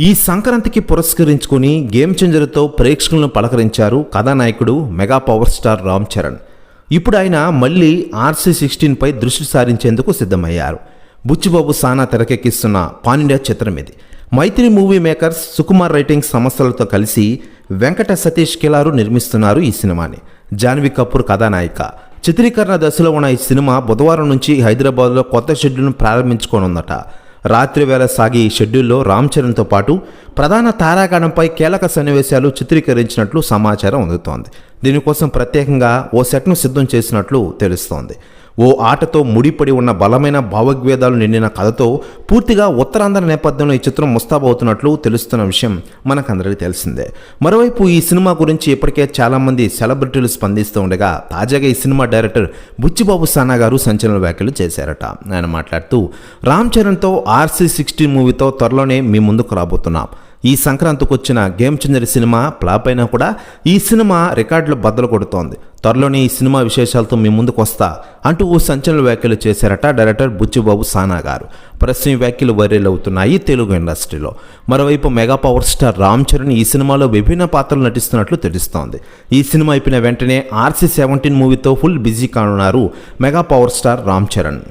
ఈ సంక్రాంతికి పురస్కరించుకుని గేమ్ చేంజర్తో ప్రేక్షకులను పలకరించారు కథానాయకుడు mega power star Ram Charan. ఇప్పుడు ఆయన మళ్ళీ ఆర్సీ సిక్స్టీన్పై దృష్టి సారించేందుకు సిద్ధమయ్యారు. బుచ్చిబాబు సానా తెరకెక్కిస్తున్న పానిండియా చిత్రం ఇది. Mythri movie makers Sukumar writing సంస్థలతో కలిసి వెంకట సతీష్ కిలారు నిర్మిస్తున్నారు ఈ సినిమాని. జాన్వీ కపూర్ కథానాయిక. చిత్రీకరణ దశలో ఉన్న ఈ సినిమా బుధవారం నుంచి హైదరాబాద్లో కొత్త షెడ్యూల్ను ప్రారంభించుకోనుందట. రాత్రి వేళ సాగే ఈ షెడ్యూల్లో రామ్ చరణ్తో పాటు ప్రధాన తారాగణంపై కీలక సన్నివేశాలు చిత్రీకరించినట్లు సమాచారం అందుతోంది. దీనికోసం ప్రత్యేకంగా ఓ సెట్ను సిద్ధం చేసినట్లు తెలుస్తోంది. ఓ ఆటతో ముడిపడి ఉన్న బలమైన భావోద్వేదాలు నిండిన కథతో పూర్తిగా ఉత్తరాంధ్ర నేపథ్యంలో ఈ చిత్రం ముస్తాబవుతున్నట్లు తెలుస్తున్న విషయం మనకందరికీ తెలిసిందే. మరోవైపు ఈ సినిమా గురించి ఇప్పటికే చాలామంది సెలబ్రిటీలు స్పందిస్తూ ఉండగా తాజాగా ఈ సినిమా డైరెక్టర్ బుచ్చిబాబు సానా గారు సంచలన వ్యాఖ్యలు చేశారట. ఆయన మాట్లాడుతూ రామ్ చరణ్తో ఆర్సీ సిక్స్టీన్ మూవీతో త్వరలోనే మీ ముందుకు రాబోతున్నాం. ఈ సంక్రాంతికి వచ్చిన గేమ్ చేంజర్ సినిమా ఫ్లాప్ అయినా కూడా ఈ సినిమా రికార్డులు బద్దలు కొడుతోంది. త్వరలోనే ఈ సినిమా విశేషాలతో మీ ముందుకు వస్తా అంటూ ఓ సంచలన వ్యాఖ్యలు చేశారట డైరెక్టర్ బుచ్చిబాబు సానా గారు. ప్రస్తుతం ఈ వ్యాఖ్యలు వైరల్ అవుతున్నాయి తెలుగు ఇండస్ట్రీలో. మరోవైపు mega power star Ram Charan ఈ సినిమాలో విభిన్న పాత్రలు నటిస్తున్నట్లు తెలుస్తోంది. ఈ సినిమా అయిపోయిన వెంటనే ఆర్సీ సెవెంటీన్ మూవీతో ఫుల్ బిజీ కానున్నారు mega power star Ram Charan.